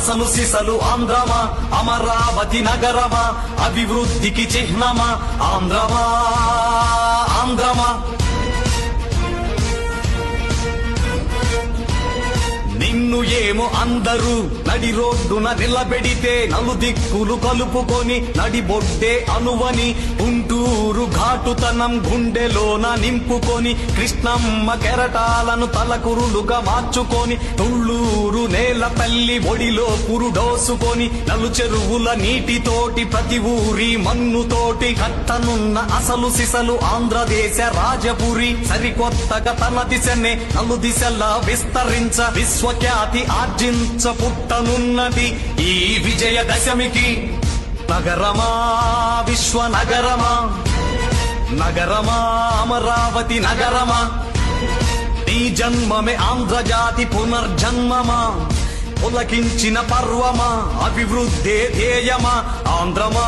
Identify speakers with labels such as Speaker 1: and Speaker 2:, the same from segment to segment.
Speaker 1: అసలు సిసలు ఆంధ్రమా అమరావతి నగరమా అభివృద్ధికి చిహ్నమా ఆంధ్రమా ఆంధ్రమా. నిన్న ఏమో అందరూ. నడి రోడ్డున నిలబెడితే నలుదిక్కులు కలుపుకొని నడిబొడ్డే అనువని. గుంటూరు ఘాటుతనం గుండెలోన నింపుకొని కృష్ణమ్మ కెరటాలను తలకురులుగా మార్చుకొని. తుళ్ళూరు నేలపల్లి ఒడిలో పురుడోసుకొని నలు చెరువుల నీటితోటి ప్రతి ఊరి మన్నుతోటి కట్టనున్న అసలు సిసలు ఆంధ్రదేశ రాజపురి. సరికొత్తగా తన దిశనే నలు దిశలా విస్తరించ ఖ్యాతి ఆర్జించ పుట్టనున్నది ఈ విజయదశమికి నగరమా విశ్వ నగరమా నగరమా అమరావతి నగరమా? నీ జన్మమే ఆంధ్రజాతి పునర్జన్మమా? పులకించిన పర్వమా? అభివృద్ధే ధ్యేయమా? ఆంధ్రమా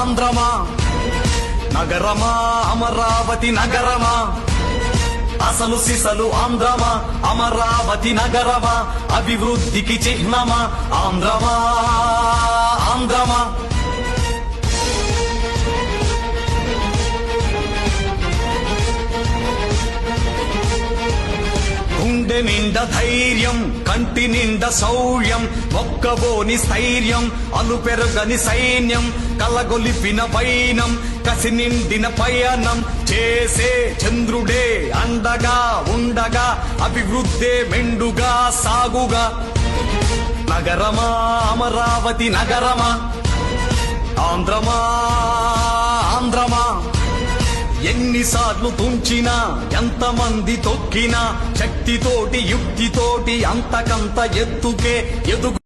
Speaker 1: ఆంధ్రమా? నగరమా అమరావతి నగరమా? అసలు సిసలు ఆంధ్రమా? అమరావతి నగరమా? అభివృద్ధికి చిహ్నమా? ఆంధ్రమా? ఆంధ్రమా? గుండె నిండా ధైర్యం కంటి నిండా శౌర్యం ఒక్కబోని స్థైర్యం అలుపెరగని సైన్యం కలగొలిపిన పైనం కసి నిండిన పయనం చేసే చంద్రుడే. ఉండగా అభివృద్ధే మెండుగా సాగుగా. నగరమా అమరావతి నగరమా? ఆంధ్రమా ఆంధ్రమా? ఎన్నిసార్లు తుంచినా ఎంతమంది తొక్కినా శక్తితోటి యుక్తితోటి అంతకంత ఎత్తుకే ఎదుగు